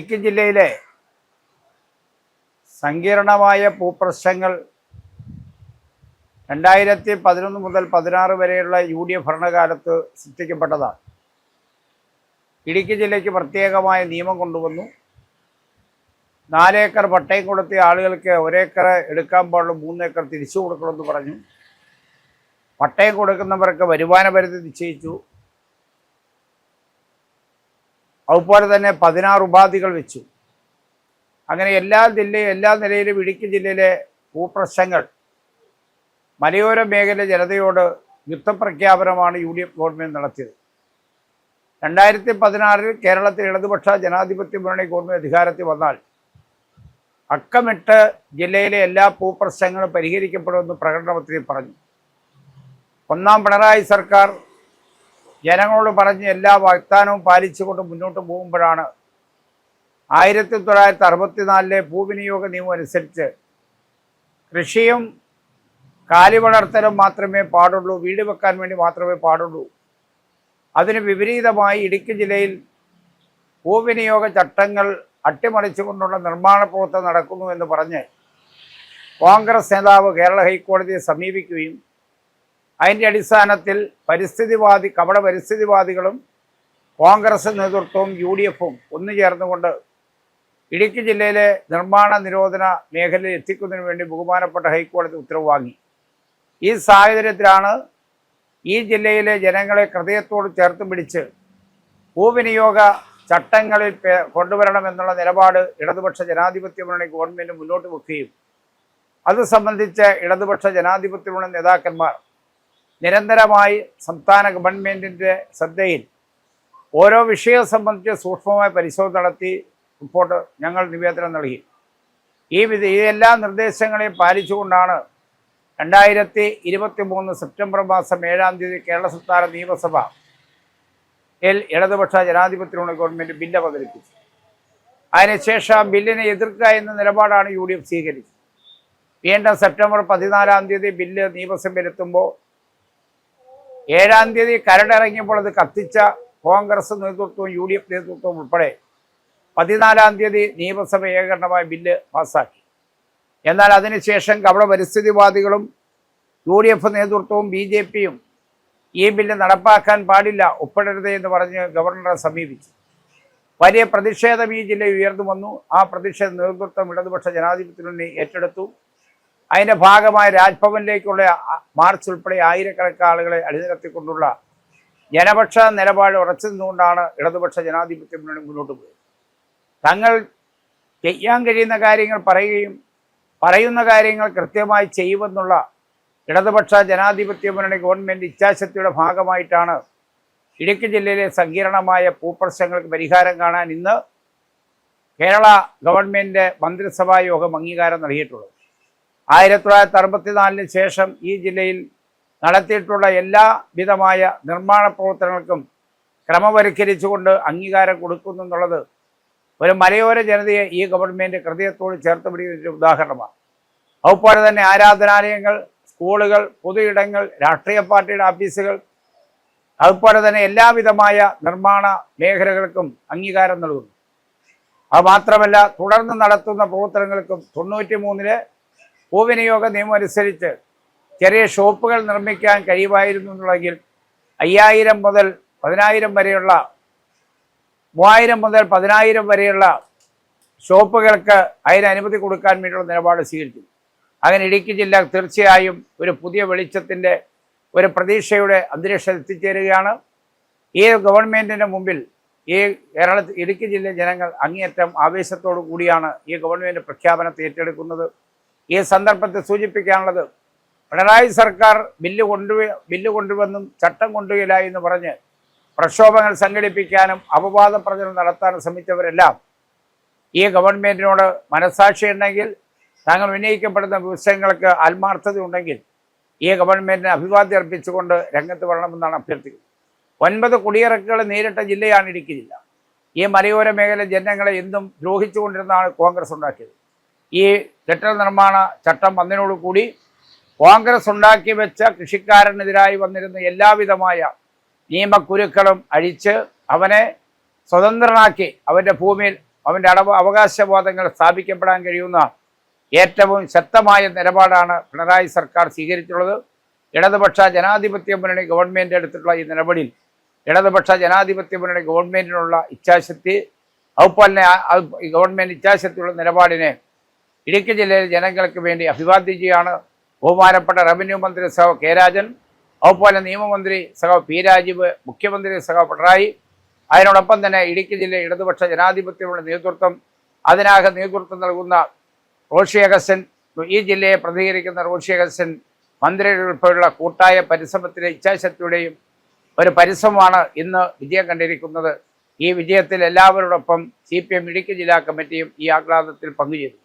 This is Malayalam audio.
ഇടുക്കി ജില്ലയിലെ സങ്കീർണമായ ഭൂപ്രശ്നങ്ങൾ രണ്ടായിരത്തി പതിനൊന്ന് മുതൽ പതിനാറ് വരെയുള്ള യു ഡി എഫ് ഭരണകാലത്ത് സൃഷ്ടിക്കപ്പെട്ടതാണ്. ഇടുക്കി ജില്ലയ്ക്ക് പ്രത്യേകമായ നിയമം കൊണ്ടുവന്നു. നാലേക്കർ പട്ടയം കൊടുത്ത ആളുകൾക്ക് ഒരേക്കർ എടുക്കാൻ പാടുള്ളൂ മൂന്നേക്കർ തിരിച്ചു കൊടുക്കണമെന്ന് പറഞ്ഞു. പട്ടയം കൊടുക്കുന്നവർക്ക് വരുമാന പരിധി നിശ്ചയിച്ചു. അതുപോലെ തന്നെ പതിനാറ് ഉപാധികൾ വെച്ചു. അങ്ങനെ എല്ലാ ജില്ലയും എല്ലാ നിലയിലും ഇടുക്കി ജില്ലയിലെ ഭൂപ്രശ്നങ്ങൾ മലയോര മേഖല ജനതയോട് യുദ്ധപ്രഖ്യാപനമാണ് യു ഡി എഫ് ഗവൺമെന്റ് നടത്തിയത്. രണ്ടായിരത്തി പതിനാറിൽ കേരളത്തിൽ ഇടതുപക്ഷ ജനാധിപത്യ മുന്നണി ഗവൺമെന്റ് അധികാരത്തിൽ വന്നാൽ അക്കമിട്ട് ജില്ലയിലെ എല്ലാ ഭൂപ്രശ്നങ്ങളും പരിഹരിക്കപ്പെടുമെന്ന് പ്രകടനപത്രികയിൽ പറഞ്ഞു. ഒന്നാം പിണറായി സർക്കാർ ജനങ്ങളോട് പറഞ്ഞ് എല്ലാ വാഗ്ദാനവും പാലിച്ചുകൊണ്ട് മുന്നോട്ട് പോകുമ്പോഴാണ് ആയിരത്തി തൊള്ളായിരത്തി അറുപത്തിനാലിലെ ഭൂവിനിയോഗ നിയമം അനുസരിച്ച് കൃഷിയും കാലി വളർത്തലും മാത്രമേ പാടുള്ളൂ വീട് വെക്കാൻ വേണ്ടി മാത്രമേ പാടുള്ളൂ. അതിന് വിപരീതമായി ഇടുക്കി ജില്ലയിൽ ഭൂവിനിയോഗ ചട്ടങ്ങൾ അട്ടിമറിച്ചുകൊണ്ടുള്ള നിർമ്മാണ പ്രവർത്തനം നടക്കുന്നു എന്ന് പറഞ്ഞ് കോൺഗ്രസ് നേതാവ് കേരള ഹൈക്കോടതിയെ സമീപിക്കുകയും അതിന്റെ അടിസ്ഥാനത്തിൽ പരിസ്ഥിതിവാദി കപട പരിസ്ഥിതിവാദികളും കോൺഗ്രസ് നേതൃത്വവും യു ഡി എഫും ഒന്നു ചേർന്നുകൊണ്ട് ഇടുക്കി ജില്ലയിലെ നിർമ്മാണ നിരോധന മേഖലയിൽ എത്തിക്കുന്നതിന് വേണ്ടി ബഹുമാനപ്പെട്ട ഹൈക്കോടതി ഉത്തരവ് വാങ്ങി. ഈ സാഹചര്യത്തിലാണ് ഈ ജില്ലയിലെ ജനങ്ങളെ ഹൃദയത്തോട് ചേർത്ത് പിടിച്ച് ഭൂവിനിയോഗ ചട്ടങ്ങളിൽ കൊണ്ടുവരണമെന്നുള്ള നിലപാട് ഇടതുപക്ഷ ജനാധിപത്യ മുന്നണി ഗവൺമെന്റ് മുന്നോട്ട് വെക്കുകയും അത് സംബന്ധിച്ച് ഇടതുപക്ഷ ജനാധിപത്യ മുന്നണി നേതാക്കന്മാർ നിരന്തരമായി സംസ്ഥാന ഗവൺമെന്റിന്റെ ശ്രദ്ധയിൽ ഓരോ വിഷയം സംബന്ധിച്ച് സൂക്ഷ്മമായ പരിശോധന നടത്തി റിപ്പോർട്ട് ഞങ്ങൾ നിവേദനം നൽകി. ഈ വിധ ഈ എല്ലാ നിർദ്ദേശങ്ങളെയും പാലിച്ചുകൊണ്ടാണ് രണ്ടായിരത്തി ഇരുപത്തി മൂന്ന് സെപ്റ്റംബർ മാസം ഏഴാം തീയതി കേരള സംസ്ഥാന നിയമസഭ എൽ ഇടതുപക്ഷ ജനാധിപത്യമുള്ള ഗവൺമെന്റ് ബില്ല് അവതരിപ്പിച്ചു. അതിനുശേഷം ആ ബില്ലിനെ എതിർക്കുക എന്ന നിലപാടാണ് യു ഡി എഫ് സ്വീകരിച്ചത്. വീണ്ടും സെപ്റ്റംബർ പതിനാലാം തീയതി ബില്ല് നിയമസഭയിലെത്തുമ്പോൾ ഏഴാം തീയതി കരടിറങ്ങിയപ്പോൾ അത് കത്തിച്ച കോൺഗ്രസ് നേതൃത്വവും യു ഡി എഫ് നേതൃത്വവും ഉൾപ്പെടെ പതിനാലാം തീയതി നിയമസഭ ഏകകണ്ഠമായ ബില്ല് പാസ്സാക്കി. എന്നാൽ അതിനുശേഷം കപട പരിസ്ഥിതിവാദികളും യു ഡി എഫ് നേതൃത്വവും ബി ജെ പിയും ഈ ബില്ല് നടപ്പാക്കാൻ പാടില്ല ഒപ്പിടരുത് എന്ന് പറഞ്ഞ് ഗവർണറെ സമീപിച്ചു. വലിയ പ്രതിഷേധം ഈ ജില്ലയിൽ ഉയർന്നു വന്നു. ആ പ്രതിഷേധ നേതൃത്വം ഇടതുപക്ഷ ജനാധിപത്യത്തിനുണ്ണി ഏറ്റെടുത്തു. അതിന്റെ ഭാഗമായ രാജ്ഭവനിലേക്കുള്ള മാർച്ച് ഉൾപ്പെടെ ആയിരക്കണക്കിന് ആളുകളെ അണിനിരത്തിക്കൊണ്ടുള്ള ജനപക്ഷ നിലപാട് ഉറച്ചു നിന്നുകൊണ്ടാണ് ഇടതുപക്ഷ ജനാധിപത്യ മുന്നണി മുന്നോട്ട് പോയത്. തങ്ങൾ ചെയ്യാൻ കഴിയുന്ന കാര്യങ്ങൾ പറയുകയും പറയുന്ന കാര്യങ്ങൾ കൃത്യമായി ചെയ്യുമെന്നുള്ള ഇടതുപക്ഷ ജനാധിപത്യ മുന്നണി ഗവൺമെന്റ് ഇച്ഛാശക്തിയുടെ ഭാഗമായിട്ടാണ് ഇടുക്കി ജില്ലയിലെ സങ്കീർണമായ ഭൂപ്രശ്നങ്ങൾക്ക് പരിഹാരം കാണാൻ ഇന്ന് കേരള ഗവൺമെന്റ് മന്ത്രിസഭാ യോഗം അംഗീകാരം നൽകിയിട്ടുള്ളത്. ആയിരത്തി തൊള്ളായിരത്തി അറുപത്തിനാലിന് ശേഷം ഈ ജില്ലയിൽ നടത്തിയിട്ടുള്ള എല്ലാ വിധമായ നിർമ്മാണ പ്രവർത്തനങ്ങൾക്കും ക്രമവൽക്കരിച്ചുകൊണ്ട് അംഗീകാരം കൊടുക്കുന്നു എന്നുള്ളത് ഒരു മലയോര ജനതയെ ഈ ഗവൺമെന്റ് ഹൃദയത്തോട് ചേർത്ത് പിടിക്കുന്ന ഉദാഹരണമാണ്. അതുപോലെ തന്നെ ആരാധനാലയങ്ങൾ സ്കൂളുകൾ പൊതുയിടങ്ങൾ രാഷ്ട്രീയ പാർട്ടിയുടെ ഓഫീസുകൾ അതുപോലെ തന്നെ എല്ലാവിധമായ നിർമ്മാണ മേഖലകൾക്കും അംഗീകാരം നൽകുന്നു. അത് മാത്രമല്ല തുടർന്ന് നടത്തുന്ന പ്രവർത്തനങ്ങൾക്കും തൊണ്ണൂറ്റി മൂന്നിൽ ഭൂവിനിയോഗ നിയമം അനുസരിച്ച് ചെറിയ ഷോപ്പുകൾ നിർമ്മിക്കാൻ കഴിയുമായിരുന്നു എന്നുള്ളെങ്കിൽ അയ്യായിരം മുതൽ പതിനായിരം വരെയുള്ള മൂവായിരം മുതൽ പതിനായിരം വരെയുള്ള ഷോപ്പുകൾക്ക് അതിന് അനുമതി കൊടുക്കാൻ വേണ്ടിയുള്ള നിലപാട് സ്വീകരിച്ചു. അങ്ങനെ ഇടുക്കി ജില്ല തീർച്ചയായും ഒരു പുതിയ വെളിച്ചത്തിന്റെ ഒരു പ്രതീക്ഷയുടെ അന്തരീക്ഷം എത്തിച്ചേരുകയാണ്. ഈ ഗവൺമെന്റിന്റെ മുമ്പിൽ ഈ കേരളത്തിൽ ഇടുക്കി ജില്ലയിലെ ജനങ്ങൾ അങ്ങേയറ്റം ആവേശത്തോടു കൂടിയാണ് ഈ ഗവൺമെന്റ് പ്രഖ്യാപനത്തെ ഏറ്റെടുക്കുന്നത്. ഈ സന്ദർഭത്തിൽ സൂചിപ്പിക്കാനുള്ളത് പിണറായി സർക്കാർ ബില്ല് കൊണ്ടു ബില്ല് കൊണ്ടുവന്നും ചട്ടം കൊണ്ടുവരില്ല എന്ന് പറഞ്ഞ് പ്രക്ഷോഭങ്ങൾ സംഘടിപ്പിക്കാനും അപവാദ പ്രചരണം നടത്താനും ശ്രമിച്ചവരെല്ലാം ഈ ഗവൺമെന്റിനോട് മനസാക്ഷി ഉണ്ടെങ്കിൽ താങ്കൾ ഉന്നയിക്കപ്പെടുന്ന വിഷയങ്ങൾക്ക് ആത്മാർത്ഥത ഉണ്ടെങ്കിൽ ഈ ഗവൺമെന്റിന് അഭിവാദ്യം അർപ്പിച്ചുകൊണ്ട് രംഗത്ത് വരണമെന്നാണ് അഭ്യർത്ഥിക്കുന്നത്. ഒൻപത് കുടിയിറക്കുകൾ നേരിട്ട ജില്ലയാണ് ഇടുക്കി ജില്ല ഈ മലയോര മേഖല ജനങ്ങളെ എന്നും ദ്രോഹിച്ചുകൊണ്ടിരുന്നതാണ് കോൺഗ്രസ് ഉണ്ടാക്കിയത്. ഈ കെട്ടിട നിർമ്മാണ ചട്ടം വന്നതിനോടുകൂടി കോൺഗ്രസ് ഉണ്ടാക്കി വെച്ച കൃഷിക്കാരനെതിരായി വന്നിരുന്ന എല്ലാവിധമായ നിയമക്കുരുക്കളും അഴിച്ച് അവനെ സ്വതന്ത്രനാക്കി അവന്റെ ഭൂമിയിൽ അവന്റെ അടവ് അവകാശബോധങ്ങൾ സ്ഥാപിക്കപ്പെടാൻ കഴിയുന്ന ഏറ്റവും ശക്തമായ നിലപാടാണ് പിണറായി സർക്കാർ സ്വീകരിച്ചിട്ടുള്ളത്. ഇടതുപക്ഷ ജനാധിപത്യ മുന്നണി ഗവൺമെന്റ് എടുത്തിട്ടുള്ള ഈ നിലപാടിൽ ഇടതുപക്ഷ ജനാധിപത്യ മുന്നണി ഗവൺമെന്റിനുള്ള ഇച്ഛാശക്തി അതുപോലെ തന്നെ ഗവൺമെന്റ് ഇച്ഛാശക്തിയുള്ള നിലപാടിനെ ഇടുക്കി ജില്ലയിലെ ജനങ്ങൾക്ക് വേണ്ടി അഭിവാദ്യം ബഹുമാനപ്പെട്ട റവന്യൂ മന്ത്രി സഹ കെ രാജൻ. അതുപോലെ നിയമമന്ത്രി സഹ പി രാജീവ് മുഖ്യമന്ത്രി സഹ പിണറായി. അതിനോടൊപ്പം തന്നെ ഇടുക്കി ജില്ലയിൽ ഇടതുപക്ഷ ജനാധിപത്യമുള്ള നേതൃത്വം അതിനാകെ നേതൃത്വം നൽകുന്ന റോഷി അഗസ്റ്റൻ ഈ ജില്ലയെ പ്രതികരിക്കുന്ന റോഷി അഗസ്റ്റൻ മന്ത്രിയുടെ ഉൾപ്പെടെയുള്ള കൂട്ടായ പരിശ്രമത്തിലെ ഇച്ഛാശക്തിയുടെയും ഒരു പരിശ്രമമാണ് ഇന്ന് വിജയം കണ്ടിരിക്കുന്നത്. ഈ വിജയത്തിൽ എല്ലാവരോടൊപ്പം സി പി എം ഇടുക്കി ജില്ലാ കമ്മിറ്റിയും ഈ ആഹ്ലാദത്തിൽ പങ്കുചേരും